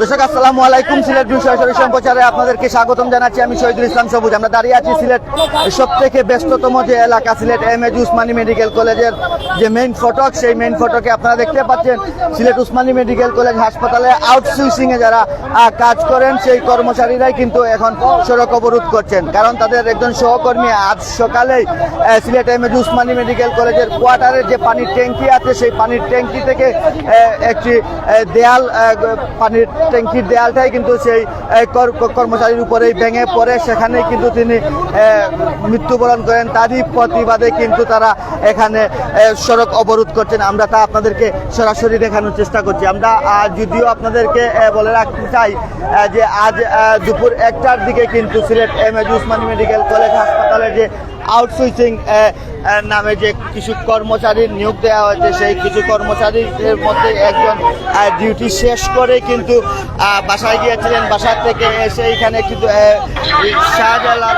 দর্শক, আসসালামু আলাইকুম। সিলেট সরাসরি সম্প্রচারে আপনাদেরকে স্বাগতম জানাচ্ছি। আমি শহীদুল ইসলাম সবুজ। আমরা দাঁড়িয়ে আছি সিলেট সব থেকে ব্যস্ততম যে এলাকা, Sylhet M AG Osmani medical কলেজের যে মেইন ফটক, সেই মেইন ফটকে আপনারা দেখতে পাচ্ছেন সিলেট উসমানী মেডিকেল কলেজ হাসপাতালে আউটসোর্সিং এ যারা কাজ করেন, সেই কর্মচারীরাই কিন্তু এখন সড়ক অবরোধ করছেন। কারণ তাদের একজন সহকর্মী আজ সকালেই Sylhet M AG Osmani medical কলেজের কোয়ার্টারের যে পানির ট্যাঙ্কি আছে, সেই পানির ট্যাঙ্কি থেকে একটি দেয়াল পানির ট্যাঙ্কির দেয়ালটাই কিন্তু সেই কর- কর্মচারীর উপরেই ভেঙে পড়ে। সেখানেই কিন্তু তিনি মৃত্যুবরণ করেন। তারই প্রতিবাদে কিন্তু তারা এখানে সড়ক অবরোধ করছেন। আমরা তা আপনাদেরকে সরাসরি দেখানোর চেষ্টা করছি। আমরা যদিও আপনাদেরকে বলে রাখতে চাই যে আজ দুপুর একটার দিকে কিন্তু Sylhet M AG Osmani medical college হাসপাতালে যে আউটসোর্সিং নামে যে কিছু কর্মচারী নিয়োগ দেওয়া হয়েছে, সেই কিছু কর্মচারীদের মধ্যে একজন ডিউটি শেষ করে কিন্তু বাসায় গিয়েছিলেন। বাসার থেকে এসে এখানে কিন্তু শাহজালাল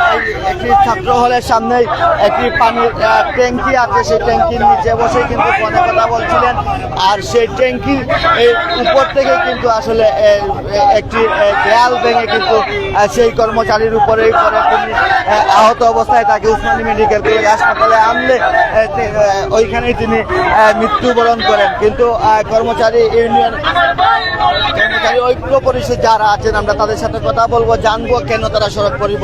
একটি ছাত্র হলের সামনেই একটি পানির ট্যাঙ্কি আছে। সেই ট্যাঙ্কির নিচে বসে কিন্তু ফোনে কথা বলছিলেন। আর সেই ট্যাঙ্কি এর উপর থেকে কিন্তু আসলে একটি দেয়াল ভেঙে কিন্তু সেই কর্মচারীর উপরেই পরে তিনি আহত অবস্থায় তাকে উসমানী মেডিকেল কলেজ হাসপাতালে আনলে ওইখানেই তিনি মৃত্যুবরণ করেন কিন্তু কর্মচারী ইউনিয়ন কর্মচারী ঐক্য পরিষদ যারা আছেন, আমরা তাদের সাথে কথা বলব, জানব কেন তারা সড়ক পরিব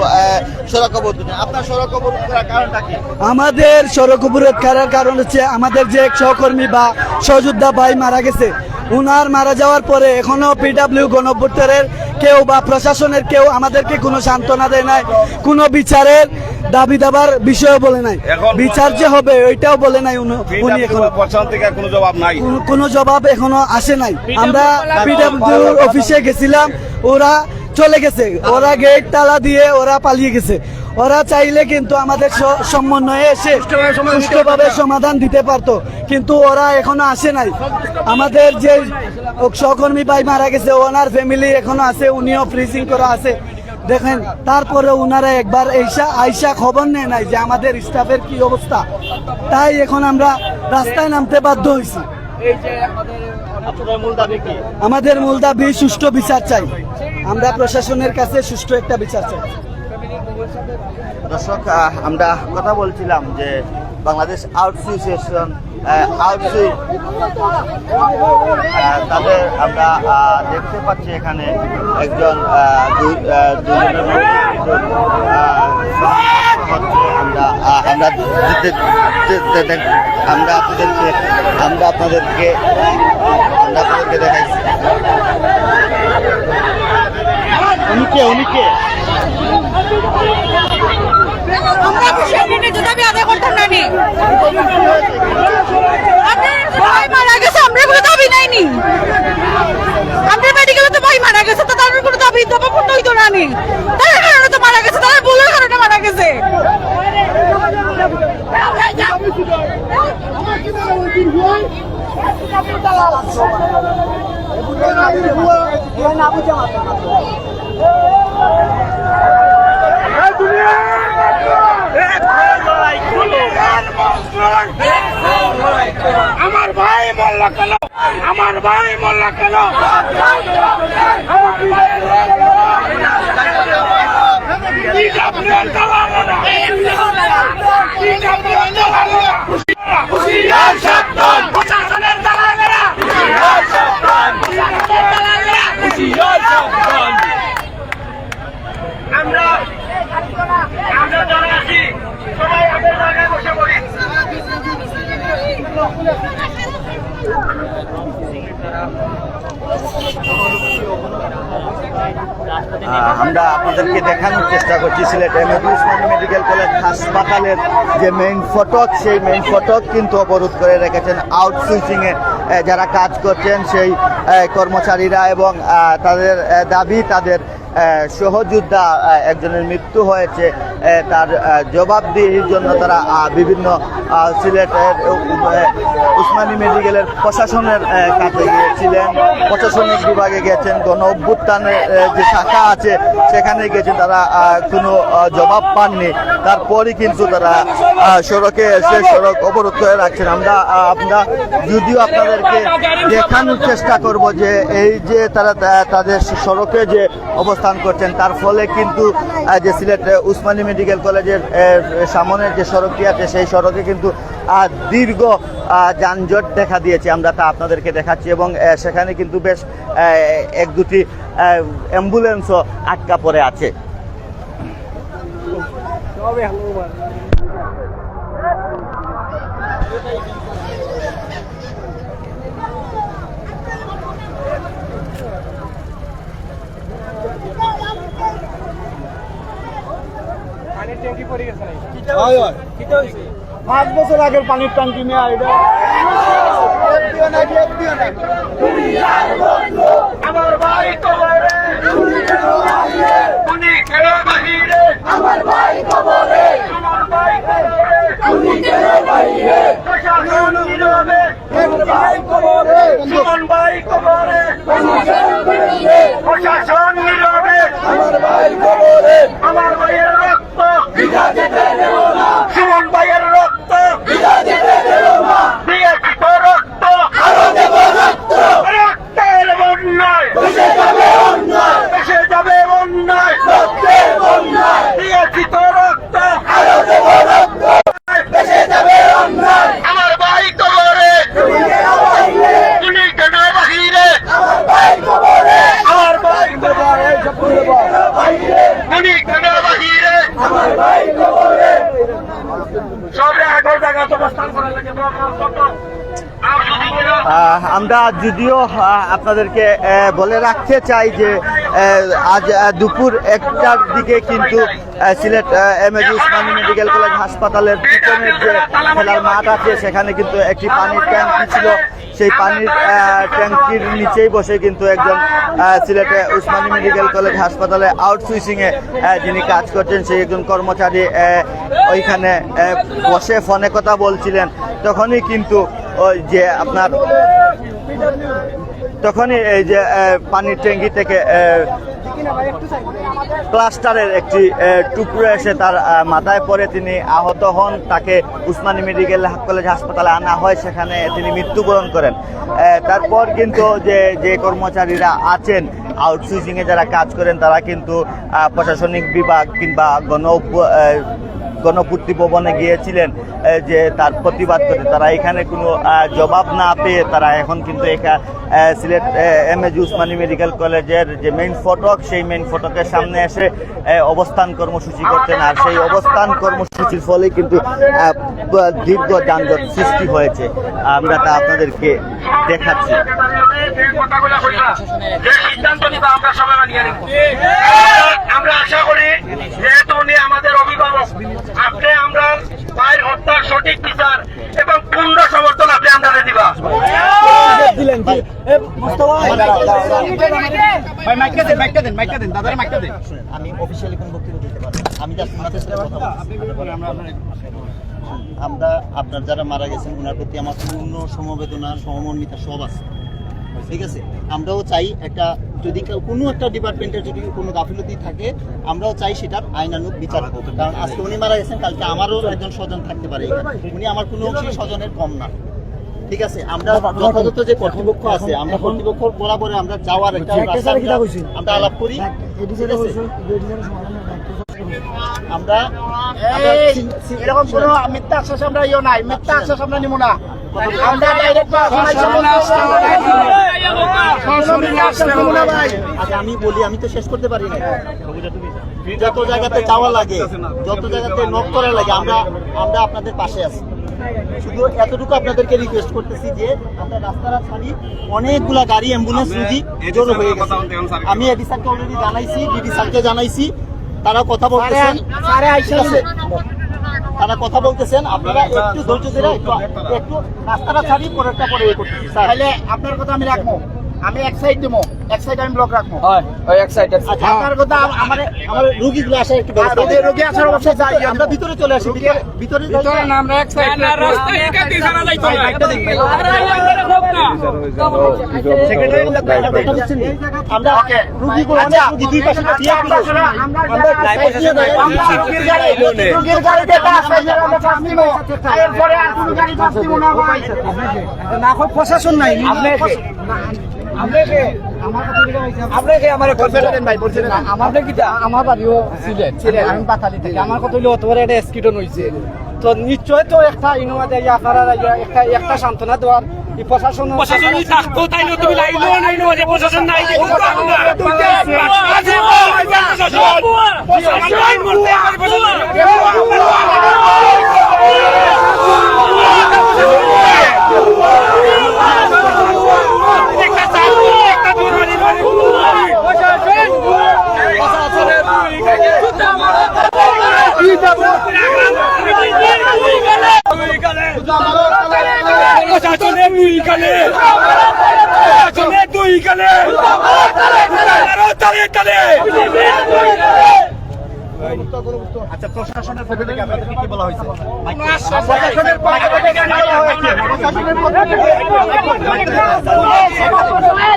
সড়ক অবরোধ। আপনার সড়ক অবরোধ করার কারণটা কি আমাদের সড়ক অবরোধ করার কারণ হচ্ছে, আমাদের যে এক সহকর্মী বা সহযোদ্ধা ভাই মারা গেছে উনার মারা যাওয়ার পরে এখনও পিডাব্লিউ গণভোটারের কেউ বা প্রশাসনের কেউ আমাদেরকে কোনো সান্ত্বনা দেয় নাই কোনো বিচারের দাবি দাবার বিষয় বলে নাই। বিচার যে হবে ওইটাও বলে নাই উনি উনি এখনও। প্রশাসন থেকে কোনো জবাব নাই। কোনো- কোনো জবাব এখনও আসে নাই। আমরা পিডাব্লিউ অফিসে গেছিলাম ওরা চলে গেছে। ওরা গেট তালা দিয়ে ওরা পালিয়ে গেছে। ওরা চাইলে কিন্তু আমাদের সমন্বয়ে এসে সুষ্ঠুভাবে সমাধান দিতে পারতো। কিন্তু ওরা এখনও আসে নাই। আমাদের যে সহকর্মী ভাই মারা গেছে, ওনার ফ্যামিলি এখনও আছে, উনিও ফ্রিজিং করা আছে। দেখেন, তারপরে ওনারা একবার এইসা আইসা খবর নেয় নাই যে আমাদের স্টাফের কি অবস্থা। তাই এখন আমরা রাস্তায় নামতে বাধ্য হয়েছি আমাদের মূল দাবি, সুষ্ঠু বিচার চাই। আমরা প্রশাসনের কাছে সুষ্ঠু একটা বিচার চাই। দর্শক আমরা কথা বলছিলাম যে বাংলাদেশ আর্ট আউটসোসিয়েশন আউটসুই তাদের আমরা দেখতে পাচ্ছি এখানে একজন আমরা আমরা আমরা আপনাদেরকে আমরা আপনাদেরকে আমরা আপনাদেরকে দেখাইছি। উনিকে উনিকে। আমরা সেই মিনিটে দাবি আদায় করতাম না নি। ভাই মারা গেছে আমরা কোনো দাবি নাইনি। আমাদের মেডিকেলে তো ভাই মারা গেছে তো তাদের কোনো দাবি দাবা পূর্ণ হইতো না কারণে তো মারা গেছে তাদের ভুলের কারণে মারা গেছে। আমার আমার ভাই মোল্লা কেন? আমার ভাই মোল্লা কেন? প্রশাসনের দালালেরা হুশিয়ার সাবধান প্রশাসনের দালালেরা হুশিয়ার সাবধান আমরা আমরা যারা আছি সবাই আমাদের জায়গায় বসে পড়ি আহ, আমরা আপনাদেরকে দেখানোর চেষ্টা করছি সিলেট উসমান মেডিকেল কলেজ হাসপাতালের যে মেইন ফটক, সেই মেইন ফটক কিন্তু অবরোধ করে রেখেছেন। আউটসুইচিংয়ে যারা কাজ করছেন, সেই কর্মচারীরা এবং তাদের দাবি তাদের সহযোদ্ধা একজনের মৃত্যু হয়েছে তার জবাবদিহির জন্য তারা বিভিন্ন সিলেটের উসমানী মেডিকেলের প্রশাসনের কাছে গিয়েছিলেন। প্রশাসনিক বিভাগে গেছেন, গণ অভ্যুত্থানের যে শাখা আছে, সেখানে গেছেন তারা কোনো জবাব পাননি। তারপরই কিন্তু তারা সড়কে এসে সড়ক অবরোধ করে রাখছেন। আমরা আমরা যদিও আপনাদেরকে দেখানোর চেষ্টা করব যে, এই যে তারা তাদের সড়কে যে অবস্থান করছেন। তার ফলে কিন্তু যে সিলেট উসমানী মেডিকেল কলেজের সামনের যে সড়কটি আছে, সেই সড়কে কিন্তু দীর্ঘ যানজট দেখা দিয়েছে। আমরা তা আপনাদেরকে দেখাচ্ছি এবং সেখানে কিন্তু বেশ এক দুটি অ্যাম্বুলেন্সও আটকা পড়ে আছে। পাঁচ বছর আগের পানির ট্যাঙ্কি নিয়ে এটা আমার ভাই কবরে উনি কেন বাহিরে আমার ভাই কবরে আমার ভাই কবরে উনি কেন বাহিরে প্রশাসন নীরবে আমার ভাই কবরে সুমন ভাই কবরে প্রশাসন নীরবে আমার ভাই কবরে আমার ভাইয়ের রক্ত বিধা যেতে দেব না সুমন ভাইয়ের রক্ত বিধা যেতে দেব না দিয়েছি তো রক্ত আরও দেব রক্ত রক্তের বন্যায় ভেসে যাবে অন্যায় ভেসে যাবে অন্যায় রক্তের বন্যায় দিয়েছি তো রক্ত আরও দেব রক্ত ভেসে যাবে অন্যায় আমার ভাই কবরে তুমি কেন বাহিরে আমার ভাই কবরে আমার ভাই কবরে তুমি কেন বাহিরে আমার ভাই কবরে সবে আগর জায়গা অবস্থান করা লাগে আর যদি বলো আহ, আমরা যদিও আপনাদেরকে বলে রাখতে চাই যে আজ দুপুর একটার দিকে কিন্তু Sylhet M AG Osmani medical college হাসপাতালের পিছনের যে খেলার মাঠ আছে, সেখানে কিন্তু একটি পানির ট্যাঙ্কি ছিল। সেই পানির ট্যাঙ্কির নিচেই বসে কিন্তু একজন সিলেটে উসমানী মেডিকেল কলেজ হাসপাতালে আউটসুইসিংয়ে যিনি কাজ করছেন, সেই একজন কর্মচারী ওইখানে বসে ফোনে কথা বলছিলেন। তখনই কিন্তু ওই যে আপনার, তখনই এই যে পানির ট্যাঙ্কি থেকে প্লাস্টারের একটি টুকরো এসে তার মাথায় পরে তিনি আহত হন। তাকে উসমানী মেডিকেল কলেজ হাসপাতালে আনা হয়। সেখানে তিনি মৃত্যুবরণ করেন। তারপর কিন্তু যে যে কর্মচারীরা আছেন আউটসোর্সিংয়ে যারা কাজ করেন, তারা কিন্তু প্রশাসনিক বিভাগ কিংবা গণ গণপূর্তি ভবনে গিয়েছিলেন যে তার প্রতিবাদ করে। তারা এখানে কোনো জবাব না পেয়ে তারা এখন কিন্তু এখানে Sylhet M A Osmani medical কলেজের যে মেইন ফটক, সেই মেইন ফটকের সামনে এসে অবস্থান কর্মসূচি করতেন। আর সেই অবস্থান কর্মসূচির ফলে কিন্তু দীর্ঘ যানজট সৃষ্টি হয়েছে। আমরা তা আপনাদেরকে দেখাচ্ছি। যে কথাগুলো কইবা, যে সিদ্ধান্ত নিবা আমরা সবাই মানিয়ে নিব। আমরা আশা করি যেহেতু উনি আমাদের অভিভাবক আপনি আমরা ভাইয়ের হত্যার সঠিক বিচার এবং পূর্ণ সমর্থন আপনি আমরা দিবা। দিলেন কি এ, মোস্তফা আমি অফিসিয়ালি কোনো বক্তব্য দিতে পারব আমি জাস্ট ওনাদের সাথে কথা বলছি। আমরা আপনার যারা মারা গেছেন ওনার প্রতি আমার পূর্ণ সমবেদনা সমমর্মিতা সব আছে। ঠিক আছে আমরাও চাই একটা যদি কোনো একটা ডিপার্টমেন্টের যদি কোনো গাফিলতি থাকে আমরাও চাই সেটার আইনানুক বিচার হোক কারণ আজকে উনি মারা গেছেন কালকে আমারও একজন স্বজন থাকতে পারে উনি আমার কোনো অংশে স্বজনের কম না ঠিক আছে আমরা যথাযথ যে কর্তৃপক্ষ আছে আমরা কর্তৃপক্ষ বরাবরে আমরা যাওয়ার একটা রাস্তা আমরা- আমরা আলাপ করি? আমরা এরকম কোনো মিথ্যা আশ্বাস আমরা ইয়ে নাই মিথ্যা আশ্বাস আমরা নিব না আমরা ডাইরেক্ট আমি বলি আমি তো শেষ করতে পারি না যত জায়গাতে যাওয়া লাগে যত জায়গাতে নক করা লাগে আমরা আমরা আপনাদের পাশে আছি। শুধু এতটুকু আপনাদেরকে রিকোয়েস্ট করতেছি যে আমরা রাস্তাটা ছাড়ি অনেকগুলা গাড়ি অ্যাম্বুলেন্স রুগী জড়ো হয়ে গেছে। আমি এডি স্যারকে অলরেডি জানাইছি ডিডি স্যারকে জানাইছি তারা কথা বলতেছেন। ঠিক আছে? তারা কথা বলতেছেন আপনারা একটু ধৈর্য ধরে একটু রাস্তাটা ছাড়ি পরেরটা পরে করতেছি তাহলে আপনার কথা আমি রাখব। আমি এক সাইড দেবো এক সাইড আমি ব্লক রাখব ওই এক সাইড আচ্ছা আপনার কথা আমার আমার রোগীগুলো আসে একটু রোগী রোগী আসার অবশ্যই যাই আমরা ভিতরে চলে আসি ভিতরে ভিতরে না আমরা এক সাইড আমরা আচ্ছা রোগী দুই পাশে দিয়ে আমরা রোগীর রোগীর গাড়িতে পাস আমরা পাস নিব এরপরে আর কোনো গাড়ি পাস নিব না ভাই না প্রশাসন নাই আমার বলছিলেন ভাই বলছিলেন আমাদের কি আমার বাড়িও ছিলেন আমি পাতালি থেকে আমার কত হইল তোমার একটা স্কিটন হয়েছে তো নিশ্চয় তো একটা ইনোভা দেয় আপনারা একটা একটা সান্ত্বনা দেওয়ার প্রশাসন প্রশাসন থাকতো তাই না তুমি লাইলো নাই না যে প্রশাসন নাই প্রশাসনের দুই কালে প্রশাসনের দুই কালে তালে তালে আচ্ছা প্রশাসনের পক্ষ থেকে আপনাদেরকে কি বলা হয়েছে? প্রশাসনের পক্ষ থেকে বলা হয়েছে? প্রশাসনের পক্ষ থেকে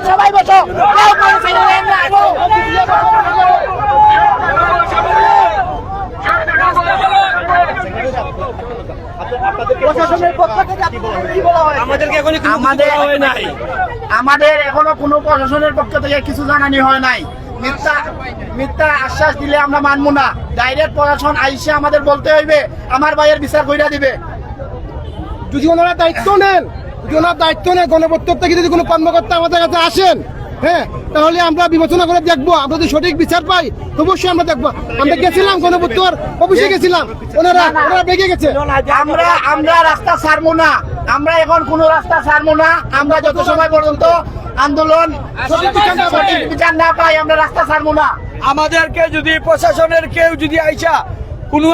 সবাই বসো। আমাদের হয় নাই। আমাদের এখনও কোনো প্রশাসনের পক্ষ থেকে কিছু জানানি হয় নাই। মিথ্যা মিথ্যা আশ্বাস দিলে আমরা মানবো না। ডাইরেক্ট প্রশাসন আইসে আমাদের বলতে হইবে আমার ভাইয়ের বিচার কইরা দিবে। যদি ওনারা দায়িত্ব নেন যদি ওনার দায়িত্ব নেন গণপত্তর থেকে যদি কোনো কর্মকর্তা আমাদের কাছে আসেন হ্যাঁ তাহলে আমরা বিবেচনা করে দেখব আমরা যদি সঠিক বিচার পাই অবশ্যই আমরা দেখব। আমরা গেছিলাম গণপত্তর অফিসে গেছিলাম ওনারা ওনারা বেগে গেছে। আমরা আমরা রাস্তা ছাড়বো না। আমরা এখন কোনো রাস্তা ছাড়বো না। আমরা যত সময় পর্যন্ত আন্দোলন সঠিক বিচার না পাই আমরা রাস্তা ছাড়বো না। আমাদেরকে যদি প্রশাসনের কেউ যদি আইসা কোনো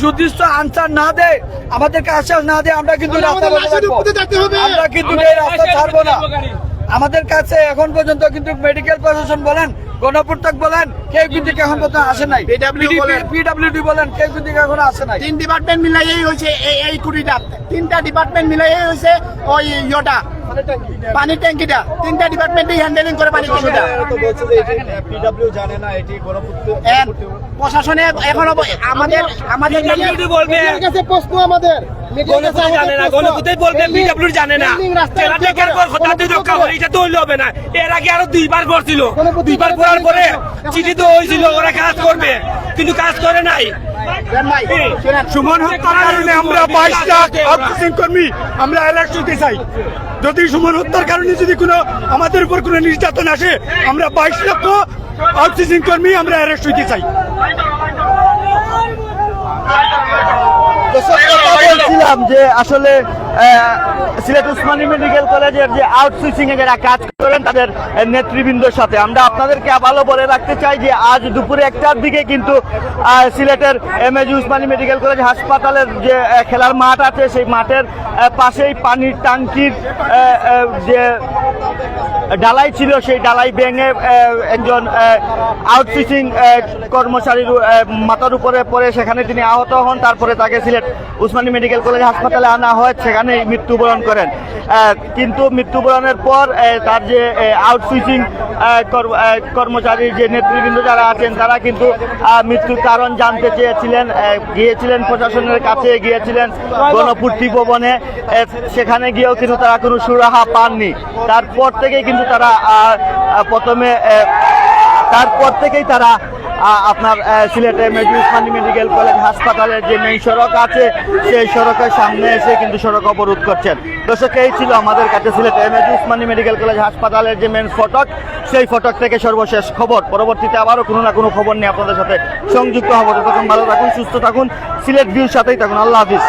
সুদৃষ্ট আনসার না দেয় আমাদেরকে আশ্বাস না দেয় আমরা কিন্তু রাস্তা। আমরা কিন্তু রাস্তা ছাড়বো না। আমাদের কাছে এখন পর্যন্ত কিন্তু মেডিকেল প্রশাসন বলেন গণপূর্তক বলেন কেউ কিন্তু এখন পর্যন্ত আসে নাই। পিডাব্লিউডি বলেন। কেউ কিন্তু এখন আসে নাই। তিন ডিপার্টমেন্ট মিলাই হয়েছে এই কুড়িটা। তিনটা ডিপার্টমেন্ট মিলাই হয়েছে ওই ইয়েটা। পানির ট্যাঙ্কিটা। তিনটা ডিপার্টমেন্টই হ্যান্ডেলিং করে ট্যাঙ্কিটা। And প্রশাসনে এখন আমাদের আমাদের কাছে প্রশ্ন আমাদের। কিন্তু কাজ করে নাই। সুমন হত্যার কারণে আমরা বাইশ লাখ আউটসোর্সিং কর্মী আমরা অ্যালার্ট হতে চাই। যদি সুমন হত্যার কারণে যদি কোনো আমাদের উপর কোনো নির্যাতন আসে, আমরা বাইশ লক্ষ আউটসোর্সিং কর্মী আমরা অ্যারেস্ট হইতে চাই। বলছিলাম যে আসলে সিলেট উসমানী মেডিকেল কলেজের যে আউটসোর্সিং এ যারা কাজ করেন তাদের নেতৃবৃন্দর সাথে। আমরা আপনাদেরকে ভালো বলে রাখতে চাই যে আজ দুপুরে একটার দিকে কিন্তু সিলেটের M AG Osmani medical college হাসপাতালের যে খেলার মাঠ আছে, সেই মাঠের পাশেই পানির ট্যাঙ্কির যে ডালাই ছিল, সেই ডালাই ভেঙে একজন আউটসোর্সিং কর্মচারীর মাথার উপরে পড়ে সেখানে তিনি আহত হন। তারপরে তাকে সিলেট উসমানী মেডিকেল কলেজ হাসপাতালে আনা হয়। সেখানেই মৃত্যুবরণ করেন। কিন্তু মৃত্যুবরণের পর তার যে আউটসোর্সিং কর্মচারী যে নেতৃবৃন্দ যারা আছেন, তারা কিন্তু মৃত্যুর কারণ জানতে চেয়েছিলেন গিয়েছিলেন প্রশাসনের কাছে, গিয়েছিলেন গণপূর্তি ভবনে সেখানে গিয়েও কিন্তু তারা কোনো সুরাহা পাননি। তারপর থেকেই কিন্তু তারা প্রথমে তারপর থেকেই তারা আপনার আহ, সিলেটের মেজর উসমানী মেডিকেল কলেজ হাসপাতালের যে মেইন সড়ক আছে সেই সড়কের সামনে এসে কিন্তু সড়ক অবরোধ করছেন। দর্শক এই ছিল আমাদের কাছে সিলেট উসমানী মেডিকেল কলেজ হাসপাতালের যে মেন ফটক সেই ফটক থেকে সর্বশেষ খবর। পরবর্তীতে আবারও কোনো না কোনো খবর নিয়ে আপনাদের সাথে সংযুক্ত হব। ততক্ষণ ভালো থাকুন সুস্থ থাকুন সিলেট ভিউর সাথেই থাকুন। আল্লাহ হাফিজ।